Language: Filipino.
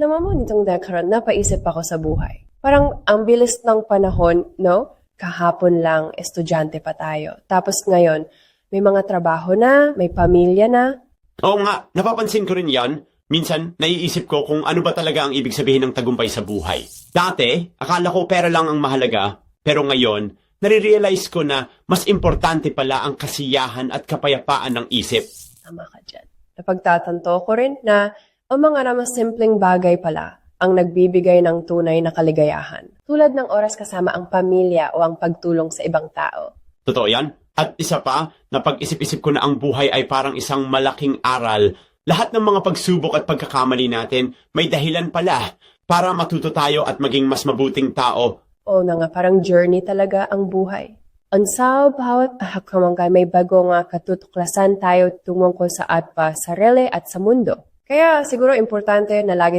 Alam mo, nitong nakaraan, napaisip ako sa buhay. Parang ang bilis ng panahon, no? Kahapon lang, estudyante pa tayo. Tapos ngayon, may mga trabaho na, may pamilya na. Oo nga, napapansin ko rin yan. Minsan, naiisip ko kung ano ba talaga ang ibig sabihin ng tagumpay sa buhay. Dati, akala ko pera lang ang mahalaga. Pero ngayon, nare-realize ko na mas importante pala ang kasiyahan at kapayapaan ng isip. Tama ka dyan. Napagtatanto ko rin na ang mga naman simpleng bagay pala ang nagbibigay ng tunay na kaligayahan. Tulad ng oras kasama ang pamilya o ang pagtulong sa ibang tao. Totoo yan? At isa pa, napag-isip-isip ko na ang buhay ay parang isang malaking aral. Lahat ng mga pagsubok at pagkakamali natin, may dahilan pala para matuto tayo at maging mas mabuting tao. O na nga, parang journey talaga ang buhay. Ang sa bawat hakamangkay may bagong nga katutuklasan tayo tungkol sa atpa, sarili at sa mundo. Kaya siguro importante na lagi